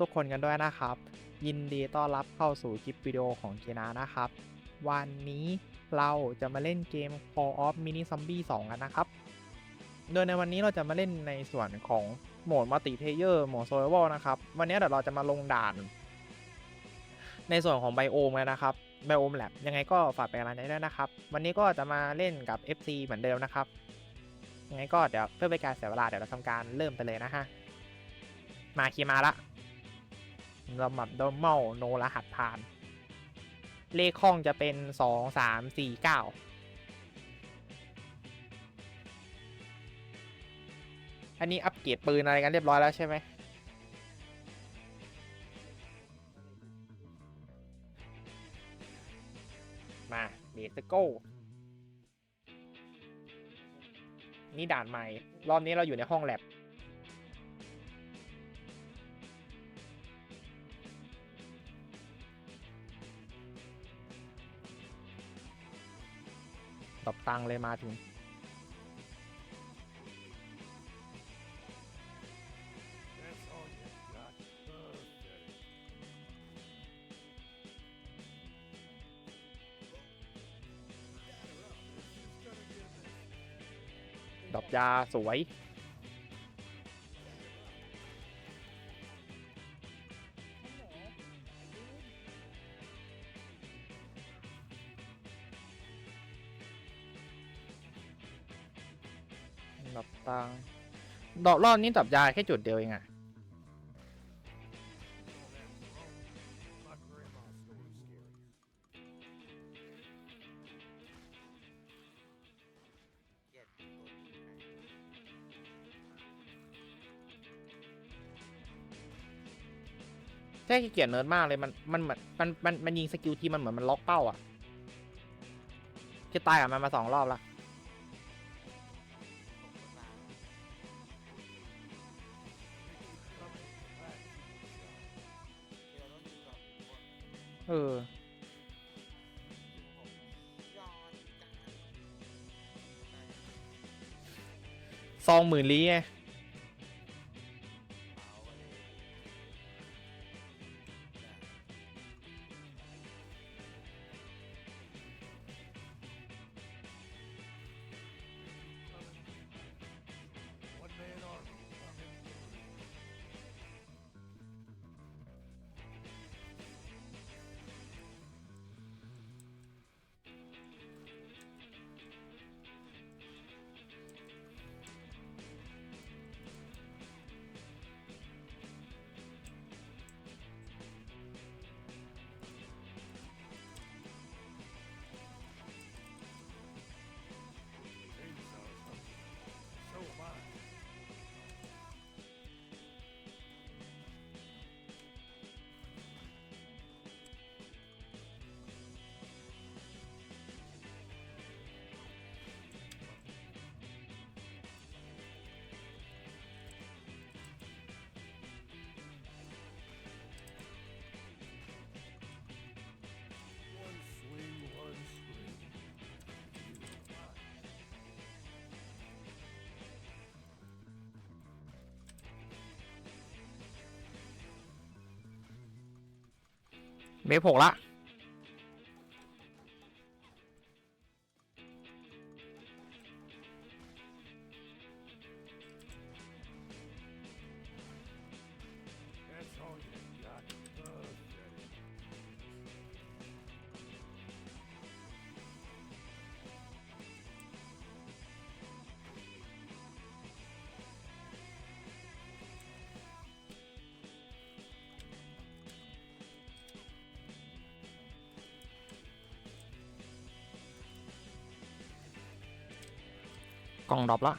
ทุกๆคนกันด้วยนะครับ ยินดีต้อนรับเข้าสู่คลิปวิดีโอของเจนานะครับ วันนี้เราจะมาเล่นเกม Call of Mini Zombie 2 กันนะครับ โดยในวันนี้เราจะมาเล่นในส่วนของโหมดมัลติเพเยอร์โหมด Survival นะครับ วันนี้เดี๋ยวเราจะมาลงด่าน ในส่วนของไบโอมกันนะครับไบโอมแลบยังไงก็ฝากเป็นกำลังใจด้วยนะครับ วันนี้ก็จะมาเล่นกับ FC เหมือนเดิมนะครับยังไงก็เดี๋ยวเพื่อเป็นการเสียเวลาเดี๋ยวเราทำการเริ่มไปเลยนะฮะมาคีมาละ เราแบบโดมอลโนรหัสผ่าน เลขห้องจะเป็นสองสามสี่เก้าอันนี้อัปเกรดปืนอะไรกันเรียบร้อยแล้วใช่ไหมมาเดสโก้นี่ด่านใหม่ รอบนี้เราอยู่ในห้องแลบ ตังเลยมาถึง ดอกยาสวย ดอกตังดอกรอบนี้ดอกยาแค่จุดเดียวเองอะแค่ขี้เกียจเนิร์ดมากเลยมันมันเหมือนมันมันมันยิงสกิลทีมันเหมือนมันล็อกเป้าอะจะตายกับมันมาสองรอบละ ซองหมื่นลี้ไง เมฟหกละ ล่องดรอปละ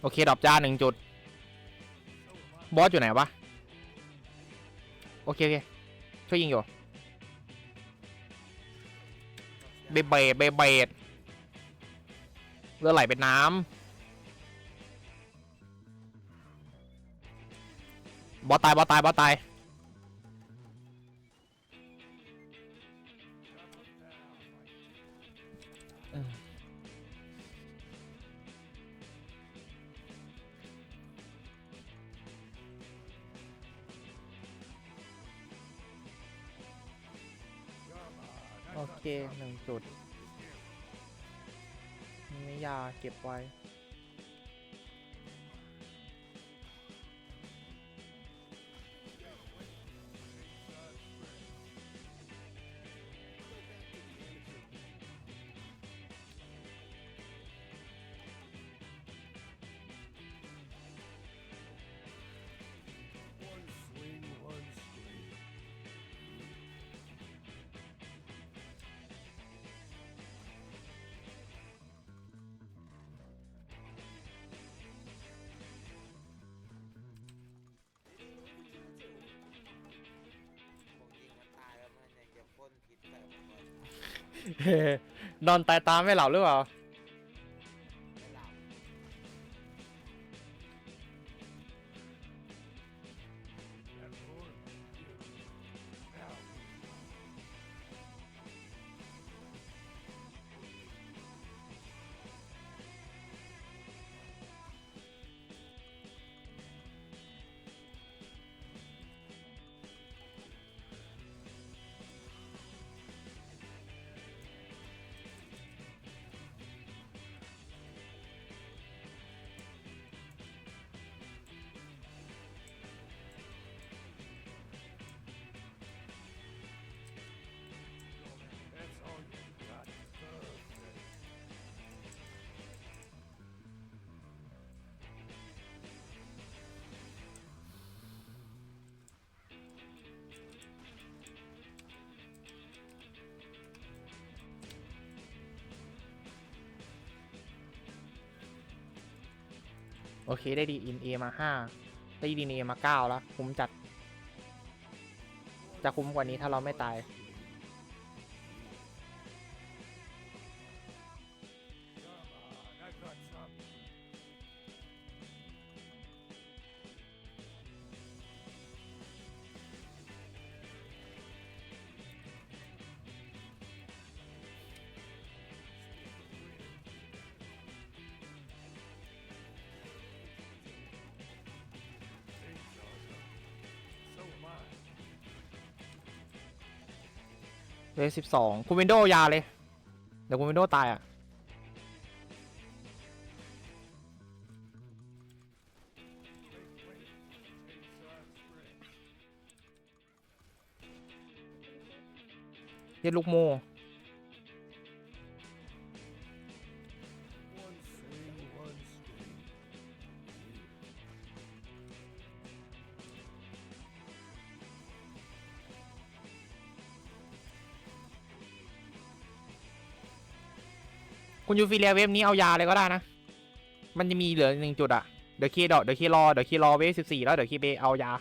โอเคดรอปจ้าหนึ่งจุด บอสอยู่ไหนวะ โอเคโอเคช่วยยิงอยู่เบเบดเบเบดเลือดไหลเป็นน้ำบอสตายบอสตายบอสตาย เก็บไว้ นอนตายตามไม่หลับหรือเปล่า โอเคได้ดีอินเอมาห้าได้ดีเอมาเก้าแล้ว คุ้มจัด จะคุ้มกว่านี้ถ้าเราไม่ตาย เลขสิบสองคุณวินโดยาเลย เดี๋ยวคุณวินโดตายอะ เย็ดลูกโม คุณยูฟิเลียเวฟนี้เอายาเลยก็ได้นะ มันจะมีเหลือหนึ่งจุดอะเดี๋ยวคีดอกเดี๋ยวคีรอเดี๋ยวคีรอเวฟสิบสี่แล้วเดี๋ยวคีไปเอายา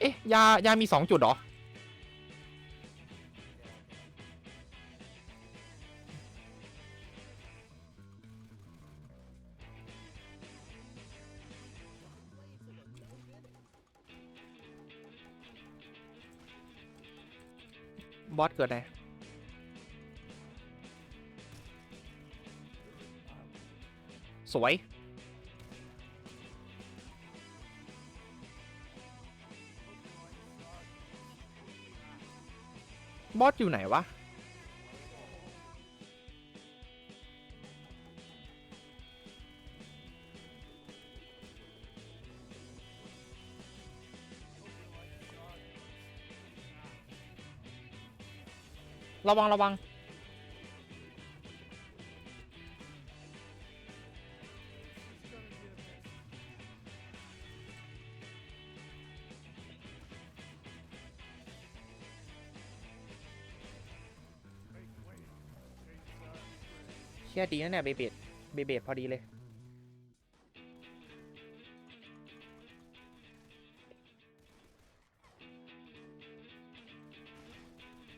เอ๊ะยายามีสองจุดเหรอ บอสเกิดไหนสวย บอสอยู่ไหนวะ ระวังระวังเชี่ยดีนะเนี่ยเบเบดเบเบดพอดีเลย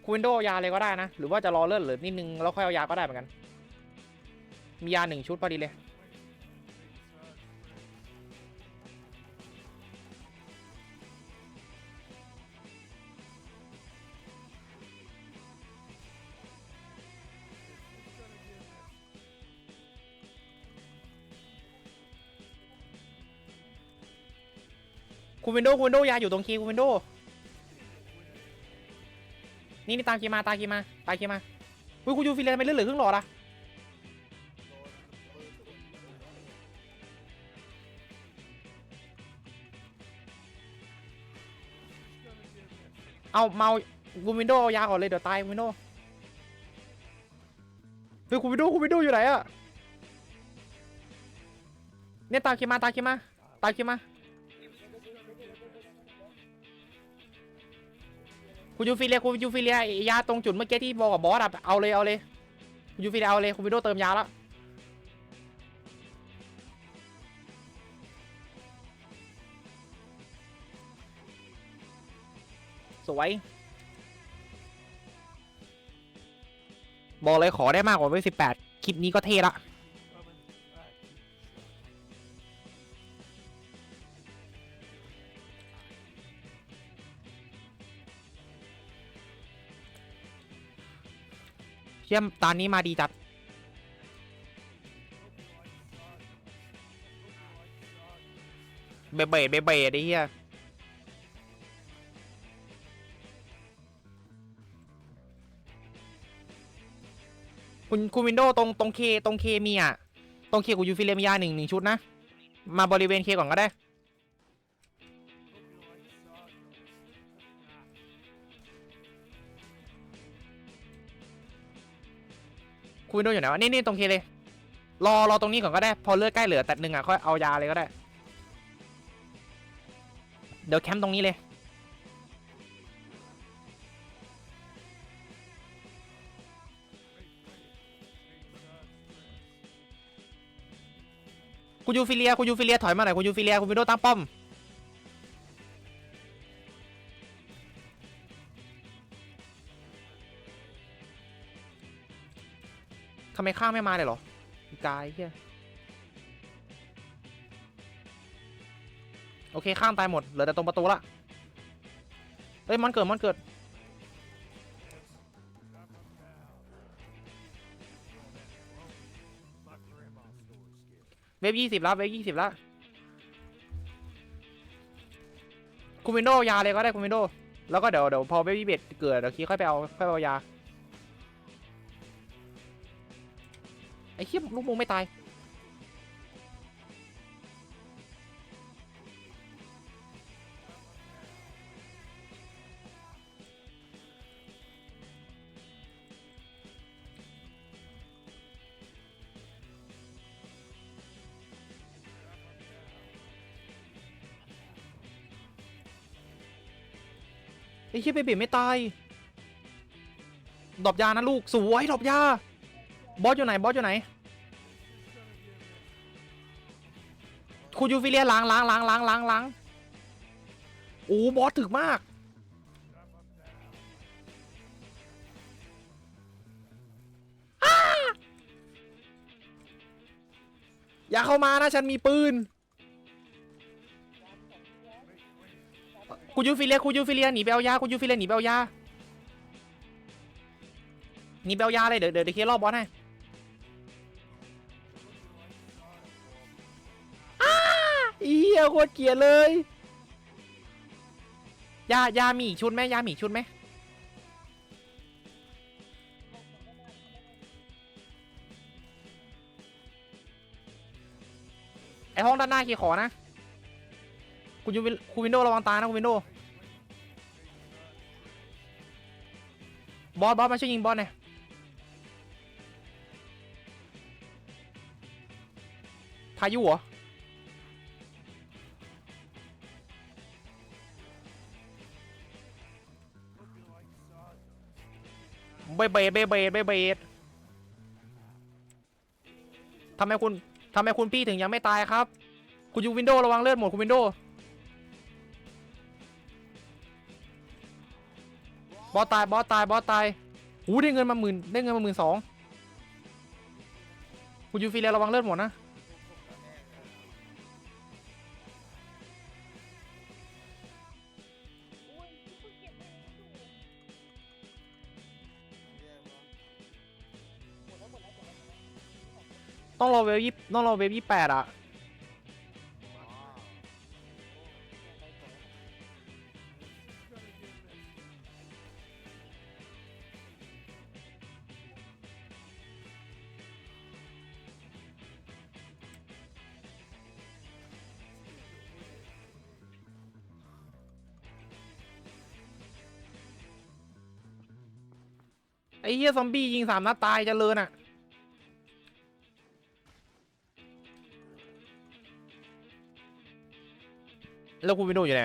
คุณโดยาเลยก็ได้นะ หรือว่าจะรอเลือดเหลือนิดนึงแล้วค่อยเอายาก็ได้เหมือนกัน มียาหนึ่งชุดพอดีเลย คุณวินโดคุณวินโดยาอยู่ตรงคีคุณวินโด นี่นี่ตามคีมาตามคีมาตามคีมาอุ้ยคุณยูฟิเลนทำไมเลือดเหลือครึ่งหลอดอะเอาเมาคุณวินโดว์เอายาก่อนเลยเดี๋ยวตายวินโดว์เฮ้ยคุณวินโดว์คุณวินโดว์อยู่ไหนอะเนี่ยตามคีมาตามคีมาตามคีมา คุณยูฟิเลียคุณยูฟิเลียยาตรงจุดเมื่อกี้ที่บอกกับบอสอะเอาเลยเอาเลยคุณยูฟิเลียเอาเลยคุณวิโดเติมยาแล้วสวย บอกเลยขอได้มากกว่าเวสิบแปดคลิปนี้ก็เท่ละ เชื่อมตอนนี้มาดีจัด เบเบดเบเบดไอ้เหี้ยคุณคุณวินโดว์ตรงตรงเคตรงเคมีอะ ตรงเคกูยูฟิเลมียาหนึ่งหนึ่งชุดนะ มาบริเวณเคก่อนก็ได้ คุณวินโดว์อยู่ไหนวะนี่นี่ตรงเคเลย รอรอตรงนี้ก่อนก็ได้ พอเลือดใกล้เหลือแต่หนึ่งอะค่อยเอายาเลยก็ได้ เดี๋ยวแคมป์ตรงนี้เลย คุณยูฟิเลียคุณยูฟิเลียถอยมาหน่อยคุณยูฟิเลียคุณวินโดว์ตั้งป้อม ทำไมข้างไม่มาเลยเหรอกายเฮียโอเคข้างตายหมด เหลือแต่ตรงประตูละเฮ้ยมันเกิดมันเกิด เว็บยี่สิบแล้วเว็บยี่สิบแล้วคุณวินโดยาเลยก็ได้คุณวินโดแล้วก็เดี๋ยวเดี๋ยวพอเว็บยี่สิบเกิดเดี๋ยวคีค่อยไปเอาค่อยไปเอายาี้ยลูกมุงไม่ตาย ไอ้เขี้ยเบบีไม่ตายดรอบยานะลูกสวยดรอบยาบอสอยู่ไหนบอสอยู่ไหน คุณยูฟิเลียล้างล้างล้างล้างล้างล้างโอ้บอสถึกมาก อย่าเข้ามานะฉันมีปืนคุณยูฟิเลียคุณยูฟิเลียหนีไปเอายาคุณยูฟิเลียหนีไปเอายาหนีไปเอายาเลยเดี๋ยวเดี๋ยวเดี๋ยวเคลียร์รอบบอสให้ ยโคตรเกลียดเลย ยายามีอีกชุดไหมยามีอีกชุดไหมไอห้องด้านหน้าคีย์ขอนะ คุณยูวินคุณวินโดระวังตานะคุณวินโดบอสบอสมาช่วยยิงบอสหน่อยพายุเหรอ เบเบดเบเบดเบเบดทำไมคุณทำไมคุณพี่ถึงยังไม่ตายครับ คุณยูวินโดระวังเลือดหมดคุณวินโดบอสตายบอสตายบอสตายหูได้เงินมาหมื่นได้เงินมาหมื่นสองคุณยูฟิเลียระวังเลือดหมดนะ ต้องรอเวฟยี่ต้องรอเวฟยี่แปดอะไอ้เฮี้ยซอมบี้ยิงสามนัดตายจะเจริญอะ แล้วคุณวินโดอยู่ไหน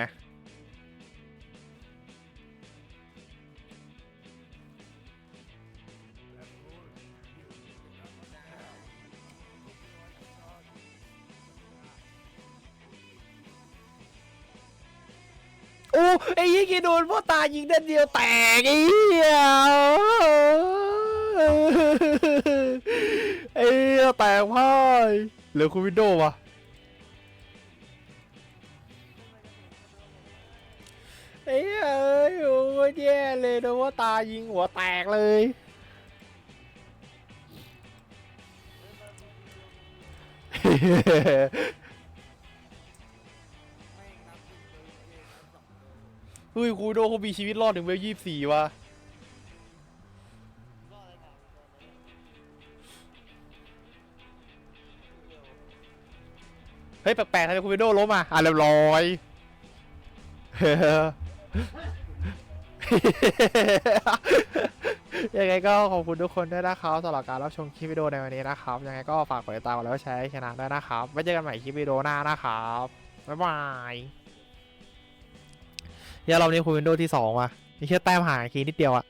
โอ้ไอ้ยี่กี่โดนพ่อตายิงนัดเดียวแตกไอ้เหี้ยไอ้เหี้ยแตกพ่ายเหลือคุณวินโดว์วะ อ้เอ้ยโอ้ยแย่เลยโดนพ่อตายิงหัวแตกเลย เฮ้ยคูโดเขามีชีวิตรอดถึงเวลยี่สี่วะเฮ้ย แปลกๆทำไมคุณวินโดล้มอะ อะเรียบร้อย ยังไงก็ขอบคุณทุกคนด้วยนะครับสำหรับการรับชมคลิปวิดีโอในวันนี้นะครับ ยังไงก็ฝากกดติดตามกดไลค์กดแชร์ให้ชนะด้วยนะครับไว้เจอกันใหม่คลิปวิดีโอหน้านะครับบ๊ายบายเดี๋ยวเรานี้คุณวินโดว์ที่สองว่ะนี่แค่แต้มห่างคีนิดเดียวอะ